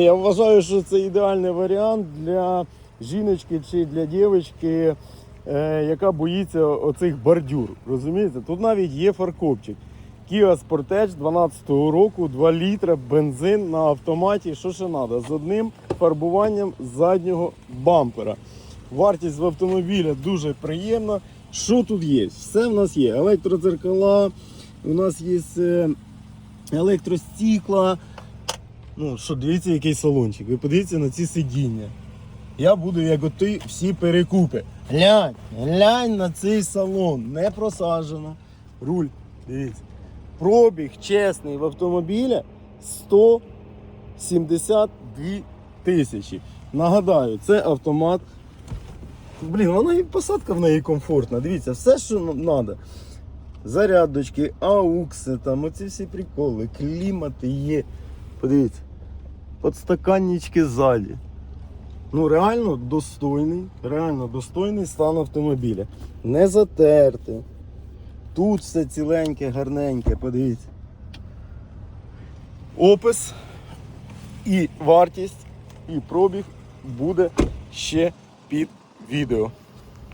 Я вважаю, що це ідеальний варіант для жіночки чи для дівчинки, е, яка боїться оцих бордюр. Розумієте? Тут навіть є фаркопчик. Kia Sportage 12-го року, 2 літра, бензин на автоматі. Що ще треба? З одним фарбуванням заднього бампера. Вартість в автомобіля дуже приємна. Що тут є? Все в нас є. Електродзеркала, у нас є е, електростікла. Ну, що, дивіться, який салончик. Ви подивіться на ці сидіння. Я буду як оти всі перекупи. Глянь, глянь на цей салон. Не просаджено. Руль, дивіться. Пробіг чесний в автомобіля 172 тисячі. Нагадаю, це автомат. Блін, вона і посадка в неї комфортна. Дивіться, все, що треба. Зарядочки, аукси, там оці всі приколи, клімати є. Подивіться, подстаканнички ззаді. Ну, реально достойний, реально достойний стан автомобіля. Не затерти. Тут все ціленьке, гарненьке, подивіться. Опис і вартість, і пробіг буде ще під відео.